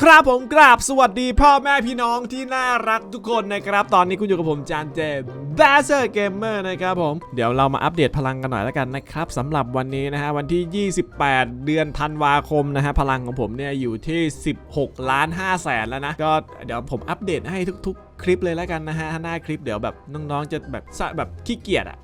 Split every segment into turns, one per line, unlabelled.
ครับผมกราบสวัสดีพ่อแม่พี่น้องที่น่ารักทุกคนนะครับ ตอนนี้คุณอยู่กับผมจานเจแบเซอร์เกมเมอร์นะครับผม เดี๋ยวเรามาอัปเดตพลังกันหน่อยแล้วกันนะครับสำหรับวันนี้นะฮะวันที่ 28 เดือนธันวาคมนะฮะพลังของผมเนี่ยอยู่ที่ 16 ล้าน5แสนแล้วนะ ก็เดี๋ยวผมอัปเดตให้ทุก คลิปเลยแล้วกันนะฮะหน้าคลิปเดี๋ยวแบบน้องๆจะแบบสะแบบขี้เกียจอะ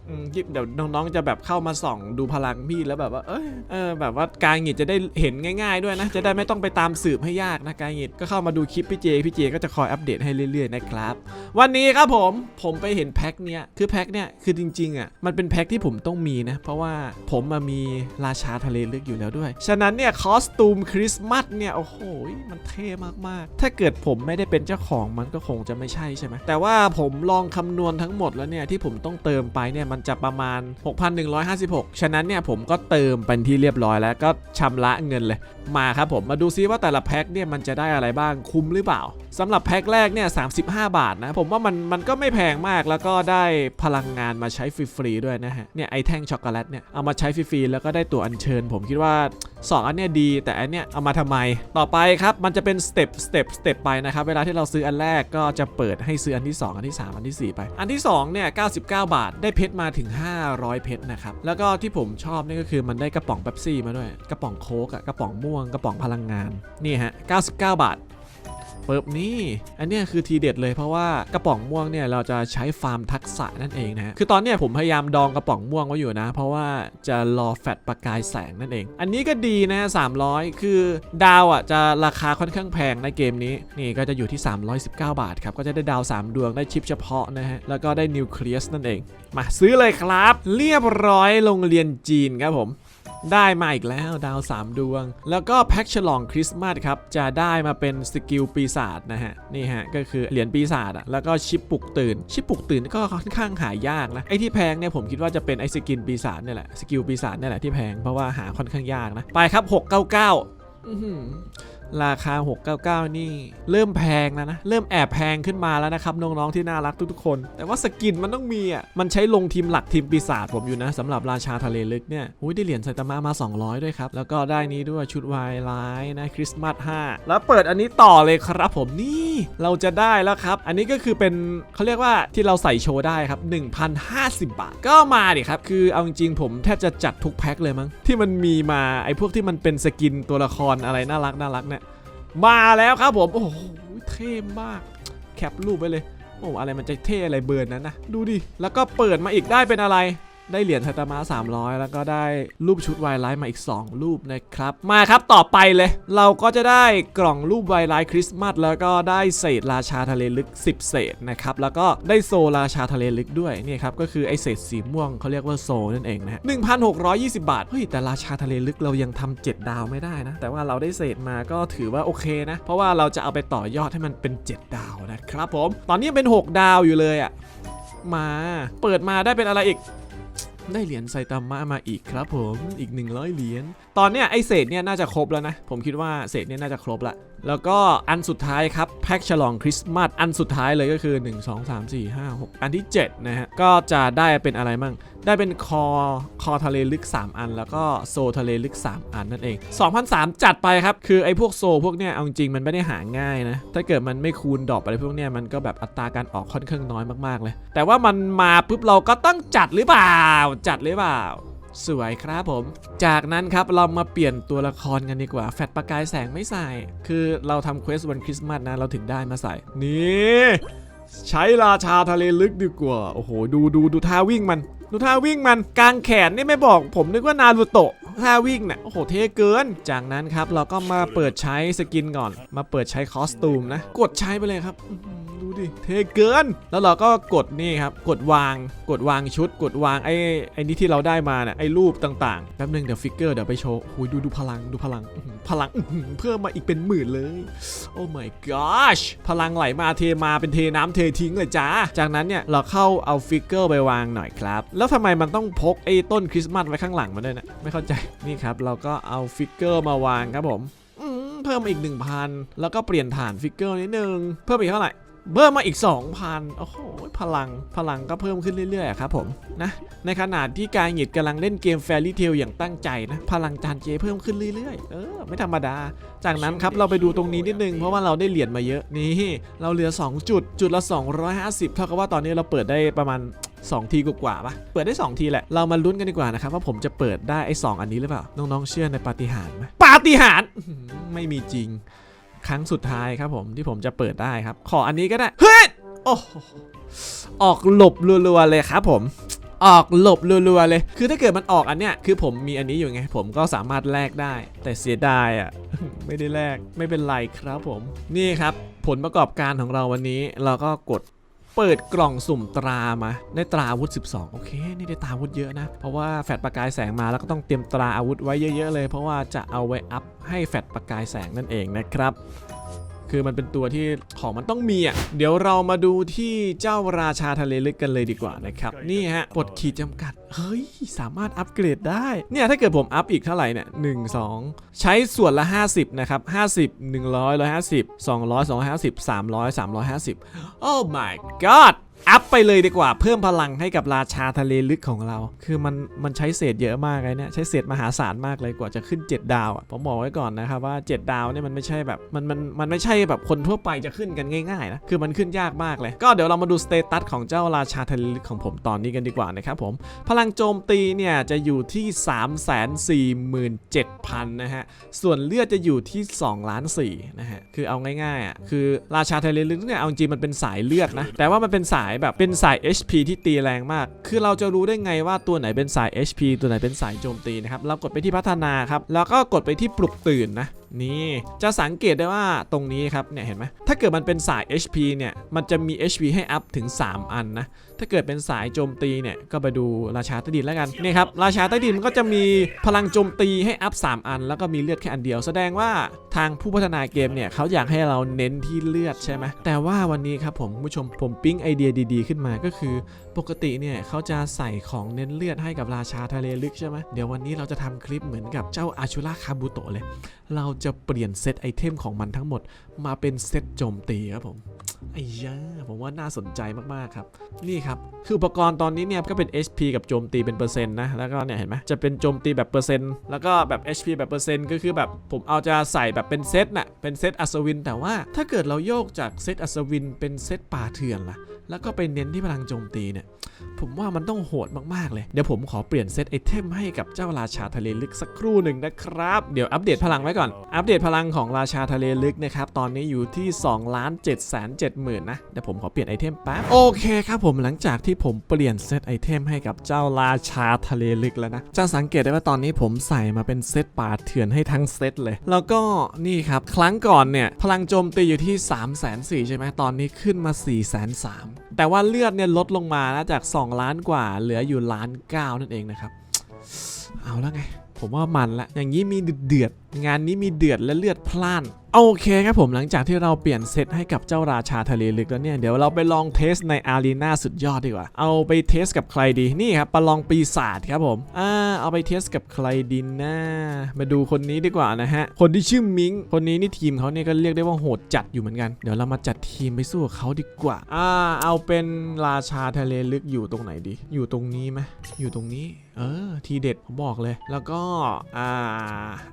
เดี๋ยวน้องๆจะแบบเข้ามาส่องดูพลังพี่แล้วแบบว่าเอยเออแบบว่าการหงิดจะได้เห็นง่าย ๆ ด้วยนะ จะได้ไม่ต้องไปตามสืบให้ยากนะการหงิดก็เข้ามาดูคลิปพี่เจพี่เจก็จะคอยอัปเดตให้เรื่อยๆนะครับ วันนี้ครับผมผมไปเห็นแพ็คเนี้ยคือแพ็คเนี้ยคือจริงๆอะมันเป็นแพ็คที่ผมต้องมีนะ เพราะว่าผมมามีราชาทะเลลึกอยู่แล้วด้วย ฉะนั้นเนี่ยคอสตูมคริสต์มาสเนี่ยโอ้โหมันเท่มากๆ ถ้าเกิดผมไม่ได้เป็นเจ้าของมันก็คงจะไม่ใช่ใช่ไหมแต่ว่าผมลองคำนวณทั้งหมดแล้วเนี่ยที่ผมต้องเติมไปเนี่ยมันจะประมาณ 6,156 ฉะนั้นเนี่ยผมก็เติมเป็นที่เรียบร้อยแล้วก็ชำระเงินเลย มาครับผมมาดูซิว่าแต่ละแพ็คเนี่ยมันจะได้อะไรบ้างคุ้มหรือเปล่าสำหรับแพ็คแรกเนี่ย35 บาทนะ ผมว่ามันมันก็ไม่แพงมากแล้วก็ได้พลังงานมาใช้ฟรีๆด้วยนะฮะเนี่ยไอแท่งช็อกโกแลตเนี่ยเอามาใช้ฟรีๆแล้วก็ได้ตัวอัญเชิญ ผมคิดว่า 2 อันเนี้ยดี แต่อันเนี้ยเอามาทำไม ต่อไปครับมันจะเป็นสเต็ปสเต็ปสเต็ปไปนะครับเวลาที่เราซื้ออันแรกก็จะเปิดให้ซื้ออันที่ 2 อันที่ 3 อันทีสี่ 4 ไป อันที่2เนี่ย99 บาท ได้เพชรมาถึง 500 เพชรนะครับแล้วก็ที่ผมชอบนี่ก็คือมันได้กระป๋องเป๊ปซี่มาด้วย กระป๋องโค้กอะกระป๋องม่วงกระป๋องพลังงานนี่ฮะ99 บาท ปิบนี่ อันนี้คือทีเด็ดเลยเพราะว่ากระป๋องม่วงเนี่ยเราจะใช้ฟาร์มทักษะนั่นเองนะฮะคือตอนเนี้ยผมพยายามดองกระป๋องม่วงไว้อยู่นะ เพราะว่าจะรอแฟตประกายแสงนั่นเอง อันนี้ก็ดีนะ300 คือดาวอะจะราคาค่อนข้างแพงในเกมนี้นี่ก็จะอยู่ที่ 319 บาทครับก็จะได้ดาว 3 ดวงได้ชิปเฉพาะนะฮะแล้วก็ได้นิวเคลียสนั่นเอง มาซื้อเลยครับ เรียบร้อยโรงเรียนจีนครับผม ได้มาอีกแล้วดาว 3 ดวง แล้วก็แพ็คฉลองคริสต์มาสครับ จะได้มาเป็นสกิลปีศาจนะฮะ นี่ฮะ ก็คือเหรียญปีศาจอะแล้วก็ชิปปลุกตื่น ชิปปลุกตื่นก็ค่อนข้างหายากนะ ไอ้ที่แพงเนี่ยผมคิดว่าจะเป็นไอ้สกินปีศาจเนี่ยแหละ สกิลปีศาจเนี่ยแหละที่แพง เพราะว่าหาค่อนข้างยากนะ ไปครับ 699 ราคา 699 นี่ เริ่มแพงแล้วนะ เริ่มแอบแพงขึ้นมาแล้วนะครับ น้องๆที่น่ารักทุกๆคน แต่ว่าสกินมันต้องมีอะ มันใช้ลงทีมหลักทีมปีศาจผมอยู่นะสำหรับราชาทะเลลึกเนี่ยอุ้ยได้เหรียญไซตามะมา 200 ด้วยครับ แล้วก็ได้นี้ด้วยชุดวายไลน์นะคริสต์มาส5แล้วเปิดอันนี้ต่อเลยครับผมนี่เราจะได้แล้วครับ อันนี้ก็คือเป็นเขาเรียกว่าที่เราใส่โชว์ได้ครับ1,050 บาท ก็มาดิครับคือเอาจริงๆผมแทบจะจัดทุกแพ็คเลยมั้งที่มันมีมาไอ้พวกที่มันเป็นสกินตัวละครอะไรน่ารักน่ารักเนี่ย มาแล้วครับผมโอ้โหเท่มาก แคปรูปไปเลย โอ้อะไรมันจะเท่อะไรเบิร์นนั้นนะดูดิแล้วก็เปิดมาอีกได้เป็นอะไร ได้เหรียญไทตามะ300 แล้วก็ได้รูปชุดไวไลท์มาอีก 2 รูปนะครับ มาครับต่อไปเลย เราก็จะได้กล่องรูปไวไลท์คริสต์มาสแล้วก็ได้เศษราชาทะเลลึก 10 เศษนะครับแล้วก็ได้โซราชาทะเลลึกด้วยนี่ครับก็คือไอเศษสีม่วงเขาเรียกว่าโซนั่นเองนะ1,620 บาทเฮ้ยแต่ราชาทะเลลึกเรายังทำ7ดาวไม่ได้นะ แต่ว่าเราได้เศษมาก็ถือว่าโอเคนะ เพราะว่าเราจะเอาไปต่อยอดให้มันเป็น 7 ดาวนะครับผมตอนนี้เป็น 6 ดาวอยู่เลยอะมา เปิดมาได้เป็นอะไรอีก ได้เหรียญไซตามะมาอีกครับผมอีก 100 เหรียญตอนเนี้ยไอเศษเนี่ยน่าจะครบแล้วนะ ผมคิดว่าเศษเนี่ยน่าจะครบละแล้วก็อันสุดท้ายครับแพ็คฉลองคริสต์มาสอันสุดท้ายเลยก็คือ 1 2 3 4 5 6 อันที่ 7 นะฮะ ก็จะได้เป็นอะไรมั่ง ได้เป็นคอคอทะเลลึก 3 อัน แล้วก็โซทะเลลึก 3 อันนั่นเอง 2,003 จัดไปครับ คือไอ้พวกโซพวกเนี้ยเอาจริงมันไม่ได้หาง่ายนะ ถ้าเกิดมันไม่คูณดอกอะไรพวกเนี้ยมันก็แบบอัตราการออกค่อนข้างน้อยมากๆเลย แต่ว่ามันมาปุ๊บเราก็ต้องจัดหรือเปล่า จัดหรือเปล่าสวยครับผม จากนั้นครับเรามาเปลี่ยนตัวละครกันดีกว่า แฟตประกายแสงไม่ใส่ คือเราทำเควสวันคริสต์มาสนะ เราถึงได้มาใส่ นี่ ใช้ราชาทะเลลึกดีกว่า โอ้โห ดูดูดูท่าวิ่งมัน ดูท่าวิ่งมันกลางแขนนี่ไม่บอก ผมนึกว่านารูโตะท่าวิ่งเนี่ยโอ้โหเท่เกิน จากนั้นครับเราก็มาเปิดใช้สกินก่อน มาเปิดใช้คอสตูมนะ กดใช้ไปเลยครับดูดิเท่เกิน แล้วเราก็กดนี่ครับ กดวาง กดวางชุด กดวางไอ้ไอ้นี่ที่เราได้มาเนี่ยไอ้รูปต่างๆแป๊บนึงเดี๋ยวฟิกเกอร์เดี๋ยวไปโชว์โอ้ยดูดูพลังดูพลังพลังเพิ่มมาอีกเป็นหมื่นเลย โอ้ my gosh พลังไหลมาเทมาเป็นเทน้ำเททิ้งเลยจ้าจากนั้นเนี่ยเราเข้าเอาฟิกเกอร์ไปวางหน่อยครับแล้วทำไมมันต้องพกไอ้ต้นคริสต์มาสไว้ข้างหลังมาด้วยนะไม่เข้าใจนี่ครับ เราก็เอาฟิกเกอร์มาวางครับผมเพิ่มอีก 1,000 แล้วก็เปลี่ยนฐานฟิกเกอร์นิดนึงเพิ่มอีกเท่าไหร่เพิ่มมาอีก 2,000 โอ้โห พลัง พลังก็เพิ่มขึ้นเรื่อยๆครับผมนะ ในขณะที่กายหงิดกำลังเล่นเกมแฟรี่เทลอย่างตั้งใจนะ พลังจานเจเพิ่มขึ้นเรื่อยๆ เออ ไม่ธรรมดา จากนั้นครับเราไปดูตรงนี้นิดนึง เพราะว่าเราได้เหรียญมาเยอะ นี่ เราเหลือ 2 จุด จุดละ 250 เท่ากับว่าตอนนี้เราเปิดได้ประมาณ 2 ทีกว่าๆปะเปิดได้ 2 ทีแหละ เรามาลุ้นกันดีกว่านะครับว่าผมจะเปิดได้ไอ้สองอันนี้หรือเปล่า น้องๆ เชื่อในปาฏิหาริย์ไหมปาฏิหาริย์อื้อหือไม่มีจริง ครั้งสุดท้ายครับผมที่ผมจะเปิดได้ครับ ขออันนี้ก็ได้ เฮ้ย โอ้โหออกหลบรัวๆเลยครับผมออกหลบรัวๆเลย คือถ้าเกิดมันออกอันเนี้ย คือผมมีอันนี้อยู่ไง ผมก็สามารถแลกได้ แต่เสียดายอะ ไม่ได้แลก ไม่เป็นไรครับผม นี่ครับ ผลประกอบการของเราวันนี้ เราก็กด เปิดกล่องสุ่มตรามา ได้ตราอาวุธ 12 โอเค นี่ได้ตราอาวุธเยอะนะ เพราะว่าแฟดประกายแสงมาแล้วก็ต้องเตรียมตราอาวุธไว้เยอะ ๆ เลย เพราะว่าจะเอาไว้อัพให้แฟดประกายแสงนั่นเองนะครับ คือมันเป็นตัวที่ของมันต้องมีอะเดี๋ยวเรามาดูที่เจ้าราชาทะเลลึกกันเลยดีกว่านะครับนี่ฮะปลดขีดจำกัดเฮ้ยสามารถอัปเกรดได้เนี่ยถ้าเกิดผมอัพอีกเท่าไหร่เนี่ยหนึ่งสองใช้ส่วนละ 50 นะครับ 50 100 150 200 250 300 350โอ้ my god อัพไปเลยดีกว่าเพิ่มพลังให้กับราชาทะเลลึกของเรา คือมันมันใช้เศษเยอะมากเลยเนี่ยใช้เศษมหาศาลมากเลยกว่าจะขึ้น 7 ดาวอะผมบอกไว้ก่อนนะครับว่า 7 ดาวเนี่ยมันไม่ใช่แบบมันมันมันไม่ใช่แบบคนทั่วไปจะขึ้นกันง่ายๆนะคือมันขึ้นยากมากเลย ก็เดี๋ยวเรามาดูสเตตัสของเจ้าราชาทะเลลึกของผมตอนนี้กันดีกว่านะครับผมพลังโจมตีเนี่ยจะอยู่ที่ 347,000นะฮะส่วนเลือดจะอยู่ที่2ล้าน4นะฮะคือเอาง่ายๆอะคือราชาไทเลลึกเนี่ยเอาจริงมันเป็นสายเลือดนะแต่ว่ามันเป็นสายแบบเป็นสาย HP ที่ตีแรงมาก คือเราจะรู้ได้ไงว่าตัวไหนเป็นสาย HP ตัวไหนเป็นสายโจมตีนะครับ เรากดไปที่พัฒนาครับ แล้วก็กดไปที่ปลุกตื่นนะ นี่จะสังเกตได้ว่าตรงนี้ครับเนี่ยเห็นไหมถ้าเกิดมันเป็นสาย HP เนี่ยมันจะมี HP ให้อัพถึง 3 อันนะถ้าเกิดเป็นสายโจมตีเนี่ยก็ไปดูราชาใต้ดินแล้วกันนี่ครับราชาใต้ดินมันก็จะมีพลังโจมตีให้อัพ 3 อัน แล้วก็มีเลือดแค่อันเดียว แสดงว่าทางผู้พัฒนาเกมเนี่ยเขาอยากให้เราเน้นที่เลือดใช่ไหมแต่ว่าวันนี้ครับผมผู้ชมผมปิ๊งไอเดียดี ๆ ขึ้นมาก็คือปกติเนี่ยเขาจะใส่ของเน้นเลือดให้กับราชาทะเลลึกใช่ไหมเดี๋ยววันนี้เราจะทำคลิปเหมือนกับเจ้าอาชุราคาบุโตะเลย เราจะเปลี่ยนเซตไอเทมของมันทั้งหมดมาเป็นเซตโจมตีครับผม ไอ้ยาผมว่าน่าสนใจมาก ๆ ครับ นี่ครับ คืออุปกรณ์ตอนนี้เนี่ย ก็เป็น HP กับโจมตีเป็นเปอร์เซ็นต์นะ แล้วก็เนี่ย เห็นไหมจะเป็นโจมตีแบบเปอร์เซ็นต์ แล้วก็แบบ HP แบบเปอร์เซ็นต์ ก็คือแบบผมเอาจะใส่แบบเป็นเซตน่ะ เป็นเซตอัศวิน แต่ว่าถ้าเกิดเราโยกจากเซตอัศวิน เป็นเซตป่าเถื่อนล่ะ แล้วก็ไปเน้นที่พลังโจมตีเนี่ย ผมว่ามันต้องโหดมาก ๆ เลย เดี๋ยวผมขอเปลี่ยนเซตไอเทมให้กับเจ้าราชาทะเลลึกสักครู่หนึ่งนะครับ เดี๋ยวอัปเดตพลังไว้ก่อน อัปเดตพลังของราชาทะเลลึกนะครับ ตอนนี้อยู่ที่2ล้าน7 7 0 0 0 0 นะเดี๋ยวผมขอเปลี่ยนไอเทมแป๊บโอเคครับผมหลังจากที่ผมเปลี่ยนเซตไอเทมให้กับเจ้าราชาทะเลลึกแล้วนะจะสังเกตได้ว่าตอนนี้ผมใส่มาเป็นเซตป่าเถื่อนให้ทั้งเซตเลย แล้วก็นี่ครับ ครั้งก่อนเนี่ย พลังโจมตีอยู่ที่ 3 4 0 0 0ใช่ไหมตอนนี้ขึ้นมา 4 3 0 0 0แต่ว่าเลือดเนี่ยลดลงมานะจาก 2 ล้านกว่าเหลืออยู่ล้านเก้านั่นเองนะครับ เอาแล้วไง ผมว่ามันละอย่างนี้มีเดือด งานนี้มีเดือดและเลือดพล่านโอเคครับผมหลังจากที่เราเปลี่ยนเซตให้กับเจ้าราชาทะเลลึกแล้วเนี่ย เดี๋ยวเราไปลองเทสในอารีนาสุดยอดดีกว่า เอาไปเทสกับใครดีนี่ครับประลองปีศาจครับผมอ่าเอาไปเทสกับใครดีนะมาดูคนนี้ดีกว่านะฮะ คนที่ชื่อมิงคนนี้นี่ทีมเขาเนี่ยก็เรียกได้ว่าโหดจัดอยู่เหมือนกัน เดี๋ยวเรามาจัดทีมไปสู้กับเขาดีกว่าอ่าเอาเป็นราชาทะเลลึกอยู่ตรงไหนดี อยู่ตรงนี้ไหมอยู่ตรงนี้ เออทีเด็ดผมบอกเลย แล้วก็อ่า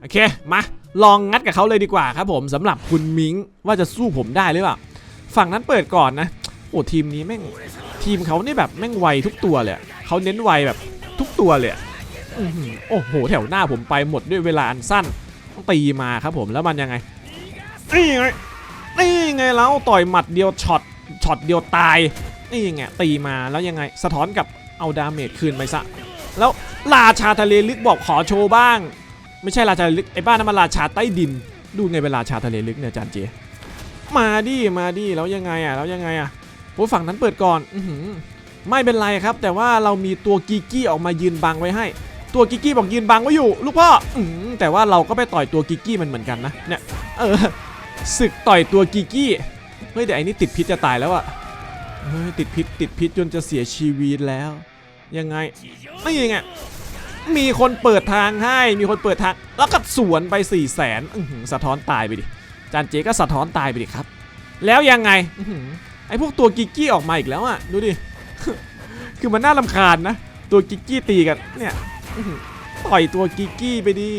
โอเคมาลองงัดกับเขาเลยดีกว่าครับผมสำหรับคุณมิงว่าจะสู้ผมได้หรือเปล่าฝั่งนั้นเปิดก่อนนะโอ้ทีมนี้แม่งทีมเขานี่แบบแม่งไวทุกตัวเลยเขาเน้นไวแบบทุกตัวเลยโอ้โหแถวหน้าผมไปหมดด้วยเวลาอันสั้นตีมาครับผมแล้วมันยังไงนี่ไงนี่ไงแล้วต่อยหมัดเดียวช็อตช็อตเดียวตายนี่ไงตีมาแล้วยังไง สะท้อนกับเอาดาเมจคืนไปซะแล้วราชาทะเลลึกบอกขอโชว์บ้าง ไม่ใช่ราชาทะลึกไอ้บ้านนั้นมันราชาใต้ดิน ดูไงเป็นราชาทะเลลึกเนี่ยจารย์เจ มาดิมาดิแล้วยังไงอะแล้วยังไงอะโอ้ฝั่งนั้นเปิดก่อนอืไม่เป็นไรครับ แต่ว่าเรามีตัวกิกี้ออกมายืนบังไว้ให้ ตัวกิกี้บอกยืนบังไว้อยู่ ลูกพ่ออืแต่ว่าเราก็ไปต่อยตัวกิกี้มันเหมือนกันนะเนี่ยเออศึกต่อยตัวกิกกี้เฮ้ยแต่อันนี้ติดพิษจะตายแล้วอะเฮ้ยติดพิษติดพิษจนจะเสียชีวิตแล้ว ยังไงไม่ยังไง มีคนเปิดทางให้ มีคนเปิดทาง แล้วก็สวนไป4ี่แสนสะท้อนตายไปดิ จานเจก็สะท้อนตายไปดิครับ แล้วยังไงอื้อหือไอพวกตัวกิกกี้ออกมาอีกแล้วอะ ดูดิ คือมันน่ารำคาญนะ ตัวกิกกี้ตีกัน เนี่ยต่อยตัวกิกกี้ไปดี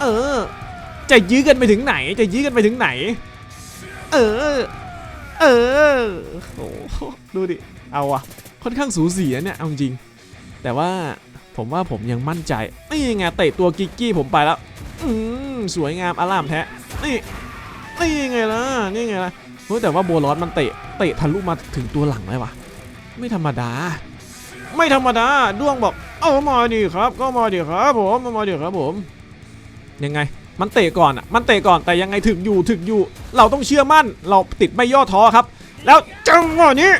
เออ จะยื้อกันไปถึงไหน จะยื้อกันไปถึงไหน เออ เออโอ้ดูดิ เอาอะค่อนข้างสูสีนะเนี่ย เอาจริง แต่ว่า ผมว่าผมยังมั่นใจ นี่ไงเตะตัวกิกกี้ผมไปแล้ว อืมสวยงามอารามแท้ นี่ นี่ไงล่ะ นี่ไงล่ะเฮ้ยแต่ว่าโบลอสมันเตะ เตะทะลุมาถึงตัวหลังเลยวะไม่ธรรมดา ไม่ธรรมดา ด้วงบอก เอามาดิครับ ก็มาดิครับผมมาดิครับผม ยังไง มันเตะก่อนอะ มันเตะก่อน แต่ยังไงถึงอยู่ ถึงอยู่ เราต้องเชื่อมั่น เราติดไม่ย่อท้อครับ แล้วจังหวะนี้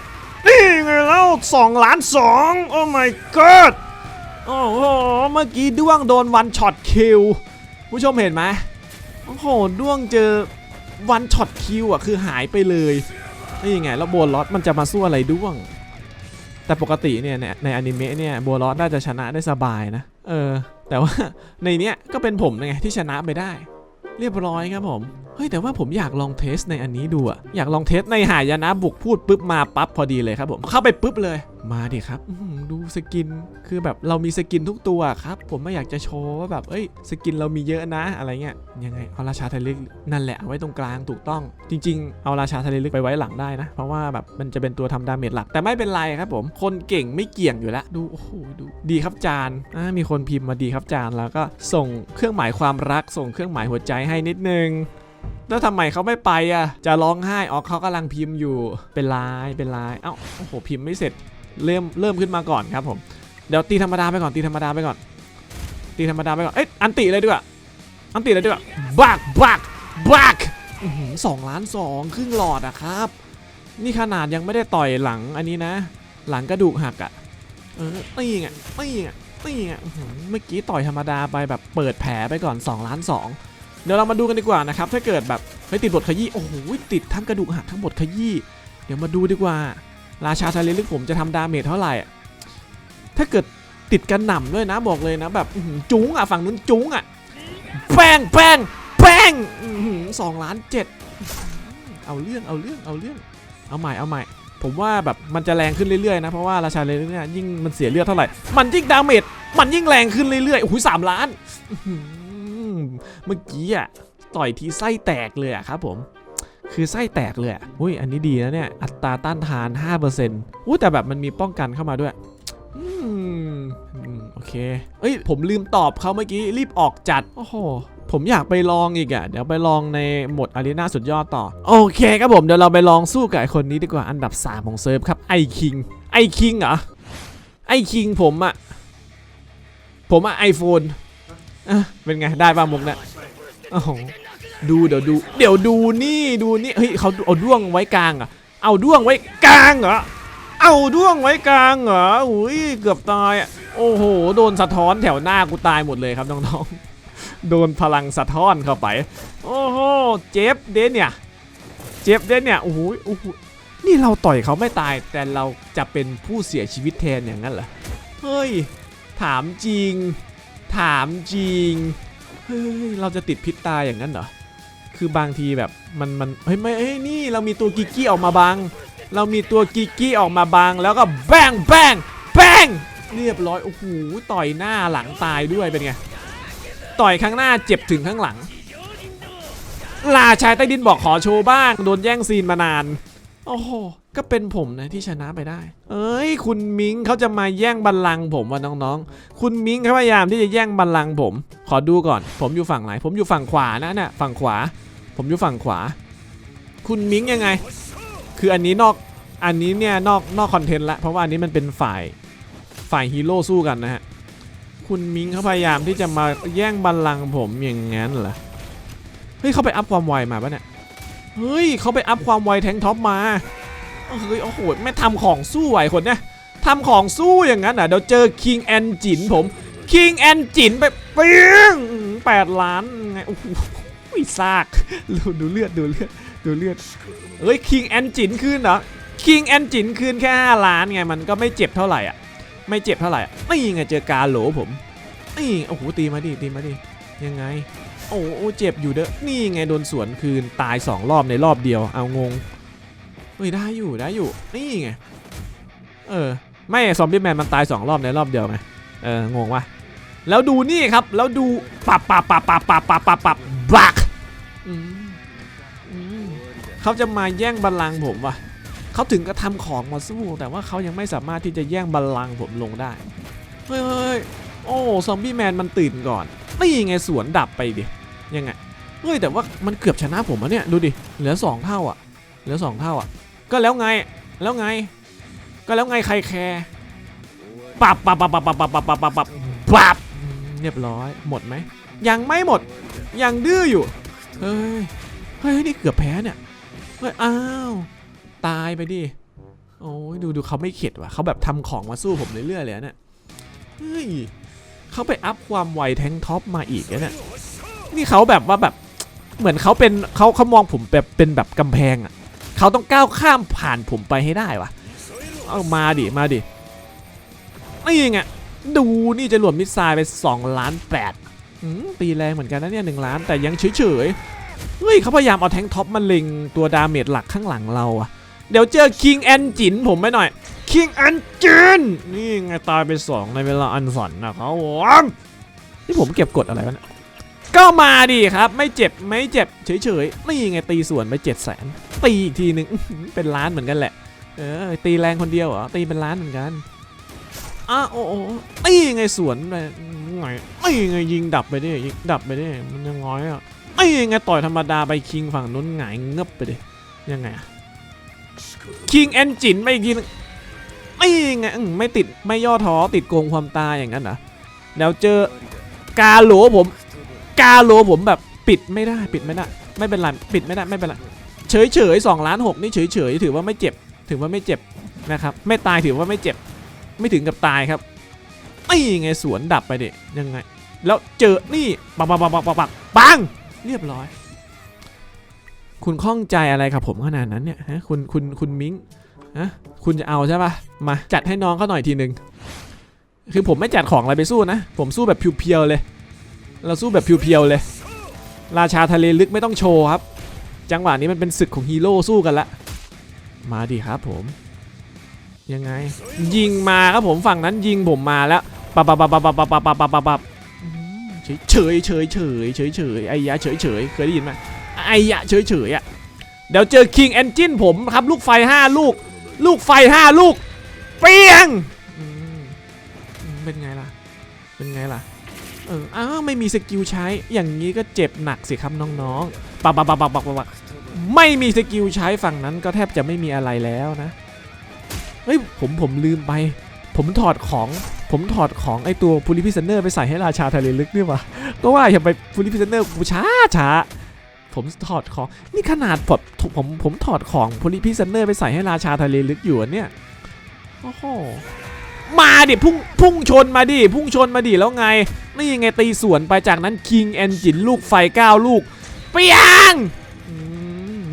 นี่ไงแล้วสองล้านสอง โอ้ my god โอ้โห เมื่อกี้ด้วงโดนวันช็อตคิว ผู้ชมเห็นไหมโอ้โห ด้วงเจอวันช็อตคิวอะคือหายไปเลย นี่ไง แล้วโบลอสมันจะมาสู้อะไรด้วง แต่ปกติเนี่ยในอนิเมะเนี่ยโบลอสน่าจะชนะได้สบายนะ เออ แต่ว่าในเนี้ยก็เป็นผมไงที่ชนะไปได้ เรียบร้อยครับผม เฮ้ยแต่ว่าผมอยากลองเทสในอันนี้ดูอะอยากลองเทสในหายนะบุกพูดปุ๊บมาปั๊บพอดีเลยครับผมเข้าไปปุ๊บเลย มาดิครับดูสกินคือแบบเรามีสกินทุกตัวครับ ผมไม่อยากจะโชว์ว่าแบบเอ้ย สกินเรามีเยอะนะอะไรเงี้ยยังไงเอาราชาทะเลลึกนั่นแหละเอาไว้ตรงกลางถูกต้อง จริง ๆ เอาราชาทะเลลึกไปไว้หลังได้นะ เพราะว่าแบบมันจะเป็นตัวทำดาเมจหลัก แต่ไม่เป็นไรครับผม คนเก่งไม่เกี่ยงอยู่แล้วดูโอ้โหดูดีครับจานอ่ามีคนพิมพ์มาดีครับจานแล้วก็ส่งเครื่องหมายความรัก ส่งเครื่องหมายหัวใจให้นิดนึงแล้วทำไมเขาไม่ไปอะ จะร้องไห้ อ๋อเขากำลังพิมพ์อยู่ เป็นลาย เป็นลาย เอ้า โอ้โห พิมพ์ไม่เสร็จ เริ่มเริ่มขึ้นมาก่อนครับผมเดี๋ยวตีธรรมดาไปก่อนตีธรรมดาไปก่อนตีธรรมดาไปก่อนเอ๊ะอันติเลยดีกว่าอันติเลยดีกว่าบักบักบักสองล้านสองครึ่งหลอดอะครับ นี่ขนาดยังไม่ได้ต่อยหลังอันนี้นะ หลังกระดูกหักอะเออตีไงตีไงตีไงอื้อหือเมื่อกี้ต่อยธรรมดาไปแบบเปิดแผลไปก่อน2ล้าน2เดี๋ยวเรามาดูกันดีกว่านะครับ ถ้าเกิดแบบเฮ้ยติดบทขยี้โอ้โหติดทั้งกระดูกหักทั้งบทขยี้เดี๋ยวมาดูดีกว่า ราชาทะเลลึกผมจะทำดาเมจเท่าไหร่อะถ้าเกิดติดกันหน่ำด้วยนะบอกเลยนะ แบบจุ้งอะฝั่งนู้นจุ้งอะแป้งแป้งแป้งสองล้านเจ็ดเอาเรื่องเอาเรื่องเอาเรื่องเอาใหม่เอาใหม่ ผมว่าแบบมันจะแรงขึ้นเรื่อยๆนะเพราะว่าราชาทะเลลึกเนี่ยยิ่งมันเสียเลือดเท่าไหร่ มันยิ่งดาเมจมันยิ่งแรงขึ้นเรื่อยๆโอ้โหสามล้านเมื่อกี้อะต่อยทีไส้แตกเลยอะครับผม คือไส้แตกเลยอะอุ้ยอันนี้ดีนะเนี่ย อัตราต้านทาน 5%อุ้แต่แบบมันมีป้องกันเข้ามาด้วยอืมโอเค เอ้ย ผมลืมตอบเขาเมื่อกี้ รีบออกจัด โอ้โห ผมอยากไปลองอีกอะเดี๋ยวไปลองในหมดอารีนาสุดยอดต่อ โอเคครับผม เดี๋ยวเราไปลองสู้กับไอคนนี้ดีกว่า อันดับ 3 ของเซิร์ฟครับ ไอคิง ไอคิงเหรอ ไอคิงผมอะผมอะไอโฟนอะเป็นไง ได้ป่ะมุกเนี่ยโอ้โห ดูเดี๋ยวดู เดี๋ยวดูนี่ดูนี่เฮ้ยเขาเอาด้วงไว้กลางอะ เอาด้วงไว้กลางเหรอเอาด้วงไว้กลางเหรออุ้ยเกือบตายอะโอ้โหโดนสะท้อนแถวหน้ากูตายหมดเลยครับน้องๆโดนพลังสะท้อนเข้าไป โอ้โหเจ็บเด้เนี่ยเจ็บเด้เนี่ยโอ้โหโอ้โหนี่เราต่อยเขาไม่ตายแต่เราจะเป็นผู้เสียชีวิตแทนอย่างนั้นเหรอเฮ้ยถามจริง ถามจริงเฮ้ยเราจะติดพิษตายอย่างนั้นเหรอ คือบางทีแบบมันมันเฮ้ยไม่เฮ้ยนี่เรามีตัวกิกกี้ออกมาบังเรามีตัวกิกกี้ออกมาบังแล้วก็แบงแบงแบงเรียบร้อยโอ้โหต่อยหน้าหลังตายด้วยเป็นไงต่อยข้างหน้าเจ็บถึงข้างหลัง ลาชายใต้ดินบอกขอโชว์บ้างโดนแย่งซีนมานานโอ้โหก็เป็นผมนะที่ชนะไปได้ เอ้ย คุณมิงเขาจะมาแย่งบัลลังก์ผมว่ะน้องๆ คุณมิงเขาพยายามที่จะแย่งบัลลังก์ผม ขอดูก่อน ผมอยู่ฝั่งไหน ผมอยู่ฝั่งขวานะเนี่ยฝั่งขวา ผมอยู่ฝั่งขวา คุณมิงยังไง คืออันนี้นอกอันนี้เนี่ยนอกนอกคอนเทนต์ละเพราะว่าอันนี้มันเป็นฝ่ายฝ่ายฮีโร่สู้กันนะฮะคุณมิงเขาพยายามที่จะมาแย่งบัลลังก์ผมอย่างงั้นเหรอเฮ้ยเขาไปอัพความไวมาปะเนี่ยเฮ้ยเขาไปอัพความไวแทงท็อปมาเฮ้ยโอ้โหไม่ทำของสู้ไหวคนเนี่ยทำของสู้อย่างนั้นอะเดี๋ยวเจอคิงแอนจินผมคิงแอนจินไปปี้งแปดล้านไงโอ้โห ซากดูดูเลือดดูเลือดดูเลือดเอ้ยคิงแอนจินคืนเหรอคิงแอนจินคืนแค่ 5 ล้านไงมันก็ไม่เจ็บเท่าไหร่อะไม่เจ็บเท่าไหร่อะนี่ไงเจอกาโหลผมนี่โอ้โหตีมาดิตีมาดิยังไง โอ้โหเจ็บอยู่เด้อนี่ไงโดนสวนคืนตายสองรอบในรอบเดียวเอางงเฮ้ยได้อยู่ได้อยู่นี่ไงเออไม่ซอมบี้แมนมันตายสองรอบในรอบเดียวไงเอองงวะแล้วดูนี่ครับแล้วดูปับปับปับปับปับปับปับปับบัก อืมอืมเขาจะมาแย่งบัลลังก์ผมว่ะเขาถึงกระทำของมาสู้แต่ว่าเขายังไม่สามารถที่จะแย่งบัลลังก์ผมลงได้เฮ้ยโอ้ซอมบี้แมนมันตื่นก่อนนี่ไงสวนดับไปดิยังไงเฮ้ยแต่ว่ามันเกือบชนะผมอะเนี่ยดูดิเหลือสองเท่าอะเหลือสองเท่าอะก็แล้วไงแล้วไง ก็แล้วไงใครแคร์ปับปับปับปับปับปับปับปับปับปับปับเรียบร้อยหมดไหมยังไม่หมด ยังดื้ออยู่ เฮ้ย เฮ้ย นี่เกือบแพ้เนี่ย เฮ้ย อ้าว ตายไปดิ โอ้ยดูดูเขาไม่เข็ดว่ะเขาแบบทำของมาสู้ผมเรื่อยๆเลยอะเนี่ย เฮ้ยเขาไปอัพความไวแทงท็อปมาอีกอะเนี่ย นี่เขาแบบว่าแบบ เหมือนเขาเป็นเขาเขามองผมแบบเป็นแบบกำแพงอะเขาต้องก้าวข้ามผ่านผมไปให้ได้ว่ะ เอามาดิ มาดิ นี่ไง ดูนี่จะหลวมมิสไซล์ไป2ล้าน8 ตีแรงเหมือนกันนะเนี่ยหล้านแต่ยังเฉยๆเฮ้ยเขาพยายามเอาแทงท็อปมาเล็งตัวดาเมจหลักข้างหลังเราอะเดี๋ยวเจอคิงแอนจินผมไปหน่อยคิงแอนจินนี่ไงตายไป2ในเวลาอันฝันนะครับผมนี่ผมเก็บกดอะไรวะเนี่ยก็มาดิครับ ไม่เจ็บไม่เจ็บเฉยๆนี่ไงตีส่วนไป7 0 0 0 0 0ตีอีกทีหนึ่งเป็นล้านเหมือนกันแหละเออตีแรงคนเดียวเหรอตีเป็นล้านเหมือนกัน อ้าโอ้โอ้ตีไงสวนไปไงตีไงยิงดับไปดิยิงดับไปดิมันยังง้อยอะตีไงต่อยธรรมดาไปคิงฝั่งนู้นหงายเงือบไปดิยังไงคิงแอนจินไปอีกทีนึงตีไงอื้อไม่ติดไม่ย่อท้อติดโกงความตายอย่างนั้นเหรอแล้วเจอกาโหลผม กาโหลผมแบบปิดไม่ได้ปิดไม่ได้ ไม่เป็นไรปิดไม่ได้ไม่เป็นไรเฉยเฉยสองล้านหกนี่เฉยเฉยถือว่าไม่เจ็บ ถือว่าไม่เจ็บนะครับ ไม่ตายถือว่าไม่เจ็บ ไม่ถึงกับตายครับนี่ไงสวนดับไปเดิยังไง แล้วเจอนี่ปักปักปักปักปักปักปังเรียบร้อย คุณข้องใจอะไรกับผมขนาดนั้นเนี่ยฮะคุณคุณคุณมิ้งฮะคุณจะเอาใช่ปะมาจัดให้น้องเขาหน่อยทีหนึ่งคือผมไม่จัดของอะไรไปสู้นะ ผมสู้แบบเพียวๆเลย เราสู้แบบเพียวๆเลย ราชาทะเลลึกไม่ต้องโชว์ครับ จังหวะนี้มันเป็นศึกของฮีโร่สู้กันละ มาดิครับผม ยังไง ยิงมาครับผมฝั่งนั้นยิงผมมาแล้วปับปับปับปับปับปับปับปับปับปับเฉยเฉยเฉยเฉยเฉยเฉยไอ้ยะเฉยเฉยเคยได้ยินไหมไอ้ยะเฉยเฉยอะเดี๋ยวเจอ King Engine ผมครับลูกไฟ5ลูก ลูกไฟ5ลูก เปียงเป็นไงล่ะ เป็นไงล่ะเอออ้าวไม่มีสกิลใช้ อย่างนี้ก็เจ็บหนักสิครับน้องๆปับปับปับปับปับปับไม่มีสกิลใช้ฝั่งนั้นก็แทบจะไม่มีอะไรแล้วนะ เฮ้ยผมผมลืมไป ผมถอดของ ผมถอดของไอตัวพูลิพิเซนเนอร์ไปใส่ให้ราชาทะเลลึกนี่ว่าก็ว่าอย่าไปพูลิพิเซนเนอร์กูช้าช้าผมถอดของนี่ขนาดผมผมผมถอดของพูลิพิเซนเนอร์ไปใส่ให้ราชาทะเลลึกอยู่เนี่ยโอ้โหมาดิพุ่งพุ่งชนมาดิพุ่งชนมาดิแล้วไงนี่ยังไงตีสวนไปจากนั้น King Engine ลูกไฟ9ลูกเปียง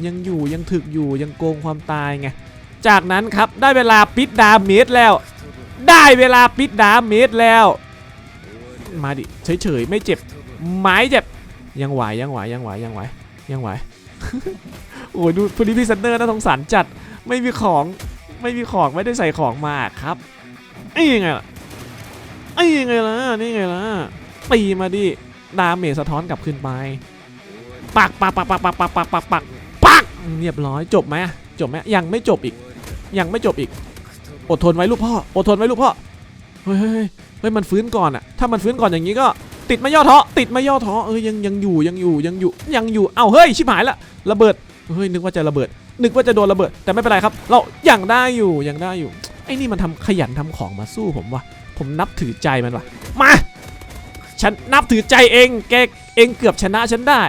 ยังอยู่ยังถึกอยู่ยังโกงความตายไง จากนั้นครับได้เวลาปิดดาเมจแล้ว ได้เวลาปิดดาเมจแล้ว มาดิเฉยๆไม่เจ็บไม้เจ็บยังไหวยังไหวยังไหวยังไหวยังไหวโอ้ยดูพอดีพี่ซันเนอร์น่าสงสารจัดไม่มีของไม่มีของไม่ได้ใส่ของมาครับนี่ไงล่ะนี่ไงล่ะนี่ไงล่ะตีมาดิดาเมจสะท้อนกลับขึ้นไปปักปักปักปักปักปักปักปักปักปักเรียบร้อยจบไหมจบไหมยังไม่จบอีก ยังไม่จบอีก อดทนไว้ลูกพ่อ อดทนไว้ลูกพ่อ เฮ้ยเฮ้ยเฮ้ยมันฟื้นก่อนอะถ้ามันฟื้นก่อนอย่างนี้ก็ติดไม่ย่อท้อติดไม่ย่อท้อเออยังยังอยู่ยังอยู่ยังอยู่ยังอยู่เอ้าเฮ้ยชิบหายละระเบิดเฮ้ยนึกว่าจะระเบิด นึกว่าจะโดนระเบิดแต่ไม่เป็นไรครับ เรายังได้อยู่ยังได้อยู่ไอ้นี่มันทำขยันทำของมาสู้ผมว่ะผมนับถือใจมันว่ะมาฉันนับถือใจเองแกเองเกือบชนะฉันได้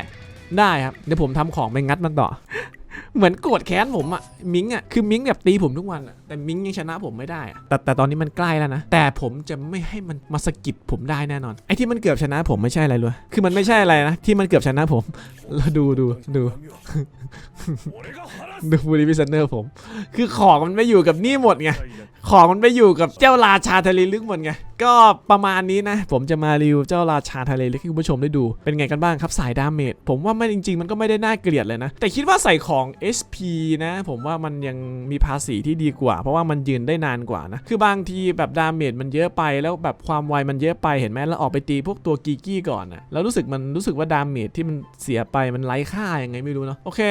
ได้ครับเดี๋ยวผมทำของไปงัดมันต่อ เหมือนโกรธแค้นผมอะมิงอะคือมิงแบบตีผมทุกวันอะแต่มิงยังชนะผมไม่ได้อะแต่แต่ตอนนี้มันใกล้แล้วนะ แต่ผมจะไม่ให้มันมาสะกิดผมได้แน่นอน ไอ้ที่มันเกือบชนะผมไม่ใช่อะไรเลยคือมันไม่ใช่อะไรนะ ที่มันเกือบชนะผม แล้วดูดูดูดูบูริพิซเนอร์ผม คือของมันไม่อยู่กับนี่หมดไง ของมันไปอยู่กับเจ้าราชาทะเลลึกหมดไงก็ประมาณนี้นะ ผมจะมารีวิวเจ้าราชาทะเลลึกให้คุณผู้ชมได้ดู เป็นไงกันบ้างครับสายดาเมจผมว่าไม่จริง ๆ มันก็ไม่ได้น่าเกลียดเลยนะ แต่คิดว่าใส่ของ SP นะ ผมว่ามันยังมีภาษีที่ดีกว่า เพราะว่ามันยืนได้นานกว่านะ คือบางทีแบบดาเมจมันเยอะไปแล้วแบบความไวมันเยอะไปเห็นไหมแล้วออกไปตีพวกตัวกีกี้ก่อนนะแล้วรู้สึกมันรู้สึกว่าดาเมจที่มันเสียไปมันไร้ค่ายังไงไม่รู้เนาะโอเค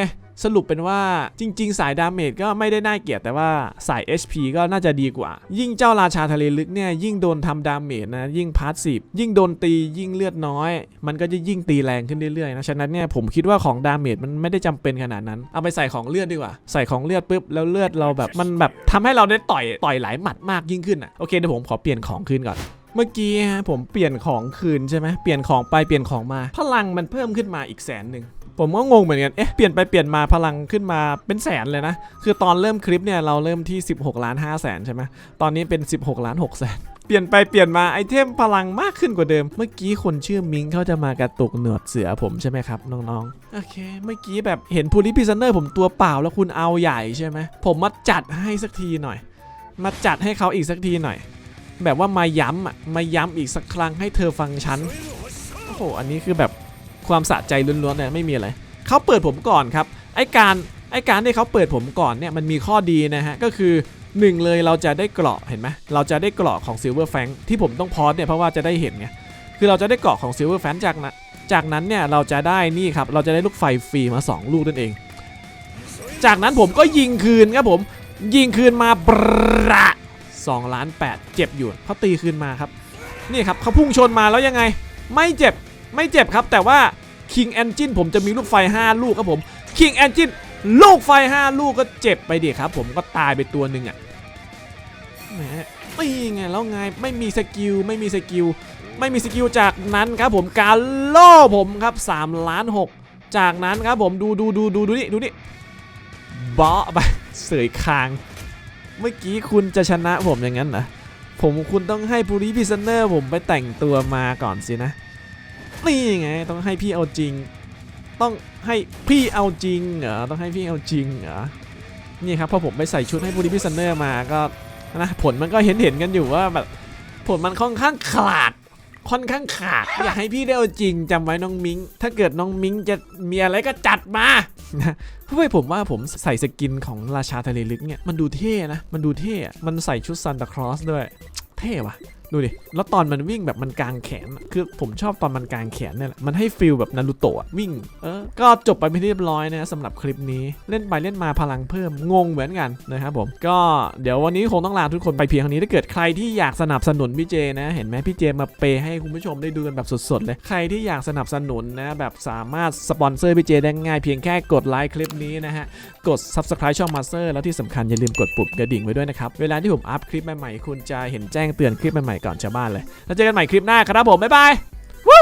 สรุปเป็นว่าจริง ๆ สายดาเมจก็ไม่ได้น่าเกลียดแต่ว่าสาย HP ก็น่าจะดีกว่า ยิ่งเจ้าราชาทะเลลึกเนี่ยยิ่งโดนทำดาเมจนะยิ่งพาสซีฟยิ่งโดนตียิ่งเลือดน้อย มันก็จะยิ่งตีแรงขึ้นเรื่อยๆนะฉะนั้นเนี่ยผมคิดว่าของดาเมจมันไม่ได้จำเป็นขนาดนั้น เอาไปใส่ของเลือดดีกว่า ใส่ของเลือดปุ๊บแล้วเลือดเราแบบมันแบบทำให้เราได้ต่อยต่อยหลายหมัดมากยิ่งขึ้นอะโอเคเดี๋ยวผมขอเปลี่ยนของคืนก่อนเมื่อกี้ผมเปลี่ยนของคืนใช่ไหมเปลี่ยนของไปเปลี่ยนของมา พลังมันเพิ่มขึ้นมาอีกแสนหนึ่ง ผมก็งงเหมือนกัน เอ๊ะ เปลี่ยนไปเปลี่ยนมาพลังขึ้นมาเป็นแสนเลยนะ คือตอนเริ่มคลิปเนี่ยเราเริ่มที่ 16 ล้าน5แสนใช่ไหมตอนนี้เป็น 16 ล้าน6แสนเปลี่ยนไปเปลี่ยนมาไอเทมพลังมากขึ้นกว่าเดิม เมื่อกี้คนชื่อมิงเขาจะมากระตุกหนวดเสือผมใช่ไหมครับน้องๆ โอเค เมื่อกี้แบบเห็นพูลิพิซเนอร์ผมตัวเปล่าแล้วคุณเอาใหญ่ใช่ไหม ผมมาจัดให้สักทีหน่อย มาจัดให้เขาอีกสักทีหน่อย แบบว่ามาย้ำอะ มาย้ำอีกสักครั้งให้เธอฟังฉัน โอ้โห อันนี้คือแบบ ความสะใจล้วนๆเนี่ยไม่มีอะไรเขาเปิดผมก่อนครับไอการไอการที่เขาเปิดผมก่อนเนี่ยมันมีข้อดีนะฮะก็คือหนึ่งเลยเราจะได้เกราะเห็นไหมเราจะได้เกราะของ Silver f a n g ที่ผมต้องพอสเนี่ยเพราะว่าจะได้เห็นไงคือเราจะได้เกราะของ Silver f a n g จากนะจากนั้นเนี่ยเราจะได้นี่ครับเราจะได้ลูกไฟฟรีมา 2 ลูกนั่นเอง จากนั้นผมก็ยิงคืนครับผมยิงคืนมาประ2ล้าน8เจ็บอยู่เขาตีคืนมาครับ นี่ครับเขาพุ่งชนมาแล้วยังไง ไม่เจ็บ ไม่เจ็บครับ แต่ว่า King Engine ผมจะมีลูกไฟ 5 ลูกครับผม King Engine ลูกไฟ 5 ลูกก็เจ็บไปดิครับ ผมก็ตายไปตัวหนึ่งอะแหมไม่ไงแล้วไงไม่มีสกิลไม่มีสกิลไม่มีสกิลจากนั้นครับผมการล่อผมครับ3ล้าน6จากนั้นครับผมดูดูดูดูดูนี่ดูนี่เบาะไปเสยคาง เมื่อกี้คุณจะชนะผมอย่างนั้นเหรอผมคุณต้องให้บูริพิซเนอร์ผมไปแต่งตัวมาก่อนสินะ นี่ไงต้องให้พี่เอาจริง ต้องให้พี่เอาจริงเหรอต้องให้พี่เอาจริงเหรอนี่ครับพอผมไปใส่ชุดให้บูริพิซเนอร์มาก็นะผลมันก็เห็นเห็นกันอยู่ว่าแบบผลมันค่อนข้างขาดค่อนข้างขาดอยากให้พี่ได้เอาจริงจำไว้น้องมิง ถ้าเกิดน้องมิงจะมีอะไรก็จัดมานะเพราะว่าผมว่าผมใส่สกินของราชาทะเลลึกเนี่ยมันดูเท่นะ มันดูเท่ มันใส่ชุดซันตาคลอสด้วย เท่ว่ะ ดูดิ แล้วตอนมันวิ่งแบบมันกลางแขน คือผมชอบตอนมันกลางแขนเนี่ยแหละ มันให้ฟิลแบบนารูโตะวิ่ง เออ ก็จบไปเป็นที่เรียบร้อยนะสำหรับคลิปนี้ เล่นไปเล่นมาพลังเพิ่ม งงเหมือนกันนะครับผม ก็เดี๋ยววันนี้คงต้องลาทุกคนไปเพียงเท่านี้ ถ้าเกิดใครที่อยากสนับสนุนพี่เจนะ เห็นไหมพี่เจมาเปย์ให้คุณผู้ชมได้ดูกันแบบสดๆเลย ใครที่อยากสนับสนุนนะแบบสามารถสปอนเซอร์พี่เจได้ง่ายเพียงแค่กดไลค์คลิปนี้นะฮะ กด subscribe ช่อง Master แล้วที่สำคัญอย่าลืมกดปุ่มกระดิ่งไว้ด้วยนะครับ เวลาที่ผมอัพคลิปใหม่ๆคุณจะเห็นแจ้งเตือนคลิปใหม่ก่อนชาวบ้านเลย แล้วเจอกันใหม่คลิปหน้าครับผม บ๊ายบายวู้